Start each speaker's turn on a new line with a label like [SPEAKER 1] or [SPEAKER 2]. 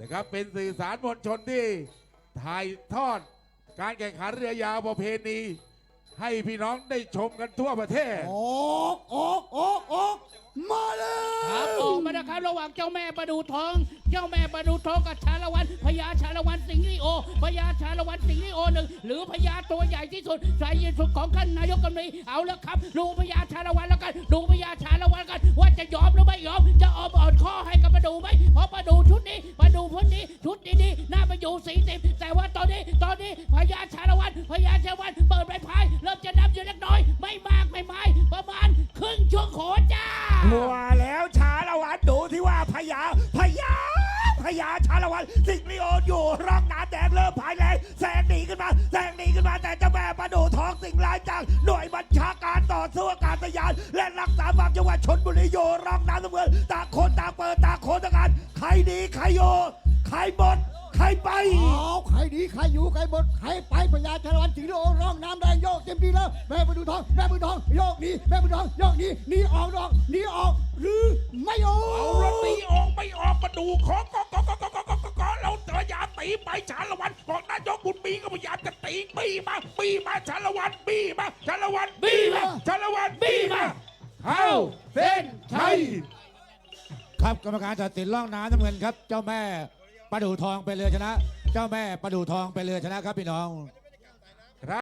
[SPEAKER 1] นะครับเป็นสื่อสารมวลชนที่ถ่ายทอดการแข่งขันเรือยาวประเพณีให้พี่น้องได้ชมกันทั่วประเทศ
[SPEAKER 2] ออกออกออกออกมาเลย
[SPEAKER 3] ครับออกมานะครับระหว่างเจ้าแม่ประดูทอง เจ้าแม่ประดูทองกับชาละวันพญาชาละวันสิงห์ลิโอพญาชาละวันสิงห์ลิโอหนึ่งหรือพญาตัวใหญ่ที่สุดใส่ยินสุดของท่านนายกรัฐมนตรีเอาละครับ ดูพญาชาละวันแล้วกัน ดูพญาชาละวันกัน ว่าจะยอมหรือไม่ยอม สี่สิบแต่ว่าตอนนี้ตอนนี้พญาชาละวันพญาชาละวันเปิดใบพายเริ่มจะนำอยู่เล็กน้อย ไม่มากไม่ไม่ประมาณครึ่งชั่วโขนจ้า
[SPEAKER 2] ว่าแล้วชาละวันดูที่ว่าพญาพญาพญาชาละวันสิงห์ลีโอนอยู่ร่องน้ำแดงเริ่มพายแรงแซงหนีขึ้นมาแซงหนีขึ้นมาแต่เจ้าแม่ประดูทองสิงห์ลายจากหน่วยบัญชาการต่อสู้อากาศยาน และรักษาฝั่งจังหวัดชนบุรีอยู่ร่องน้ำเสมอต่างคนต่างเปิดต่างคนต่างการใครดีใครโยใครหมด ใครไป
[SPEAKER 4] เอาใครดีใครอยู่ใครบดใครไปพญาชาละวันสิงห์โลร้องน้ำแดงโยกเต็มที่แล้วแม่ไปดูทองแม่ไปดูทองโยกหนี้แม่ไปดูทองโยกหนี้หนีออกดอกหนีออก หรือไม่ออก
[SPEAKER 1] เอารถตีออกไม่ออกมาดูขอก็ก็ก็ก็ก็ก็ก็เราพยายามตีไปชาละวันบอกนายกบุญมีก็พยายามจะตีบีมาบีมาชาละวันบีมาชาละวันบีมาชาละวันบีมาเข้าเส้นชัย
[SPEAKER 5] ครับกรรมการตัดสินล่องน้ำน้ำเงินครับ เจ้าแม่ ประดูทองเป็นเรือชนะ เจ้าแม่ประดูทองเป็นเรือชนะครับพี่น้อง